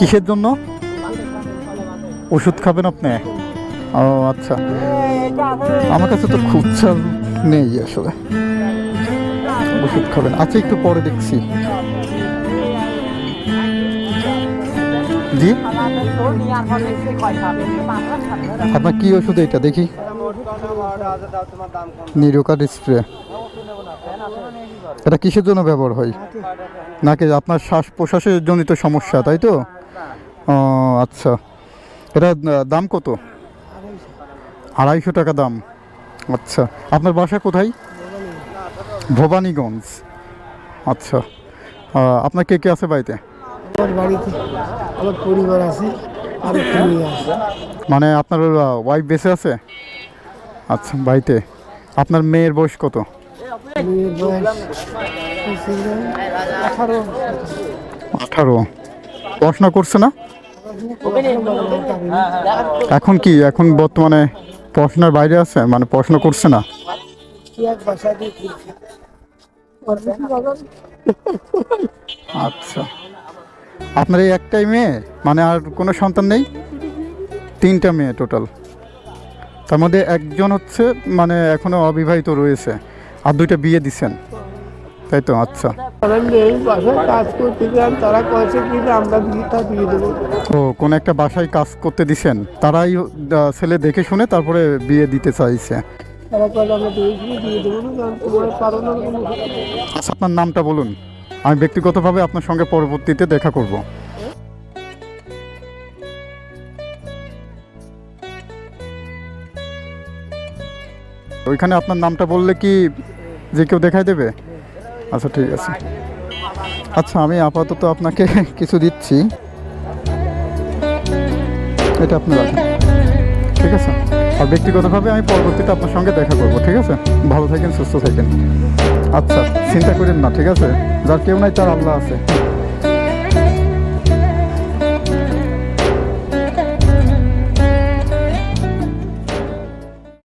কিসের জন্য? ওষুধ খাবেন আপনি? ও আচ্ছা। আমার কাছে তো খুচরা নেই আসলে। ওষুধ খাবেন। আচ্ছা একটু পরে দেখছি। জি? আপনার কি ওষুধ এটা দেখি। নিরোকার স্প্রে। এটা কিসের জন্য ব্যবহার হয়? নাকি আপনার শ্বাস প্রশ্বাসের জনিত সমস্যা, তাই তো? ও আচ্ছা। এটা দাম কত? আড়াইশো টাকা দাম। আচ্ছা। আপনার বাসা কোথায়? ভবানীগঞ্জ। আচ্ছা। আপনার কে কে আছে বাড়িতে? আমার বাড়িতে আমার পরিবার আছে আর মানে আপনার ওয়াইফ বেঁচে আছে? আচ্ছা বাড়িতে। আপনার মেয়ের বয়স কত? আঠারো। পড়াশোনা করছে না? এখন কি? এখন বর্তমানে পড়াশোনার বাইরে আছে? মানে পড়াশোনা করছে না? আচ্ছা। আপনার এই একটাই মেয়ে? মানে আর কোনো সন্তান নেই? তিনটা মেয়ে টোটাল তার মধ্যে একজন হচ্ছে মানে এখনও অবিবাহিত রয়েছে। আর দুইটা বিয়ে দিছেন। তাই তো? আচ্ছা। তারা বাসায় কাজ করতে যান তারা কয়েছে কি আমরা বিয়েটা দিয়ে দেবো। ও কোন একটা বাসায় কাজ করতে দিছেন। তারাই ছেলে দেখে শুনে তারপরে বিয়ে দিতে চাইছে। তারা কয়েছে আমরা দিয়েছি দিয়ে দেবো না কারণ তোমার পারো না আচ্ছা আপনার নামটা বলুন। আমি ব্যক্তিগতভাবে আপনার সঙ্গে পরবর্তীতে দেখা করব। ওইখানে আপনার নামটা বললে কি যে কেউ দেখাই দেবে? আচ্ছা ঠিক আছে। আচ্ছা আমি আপাতত আপনাকে কিছু দিচ্ছি। এটা আপনি রাখেন ঠিক আছে? আর ব্যক্তিগতভাবে আমি পরবর্তীতে আপনার সঙ্গে দেখা করব, ঠিক আছে? ভালো থাকেন, সুস্থ থাকেন। আচ্ছা চিন্তা করেন না, ঠিক আছে? যার কেউ নাই, তার আল্লাহ আছে।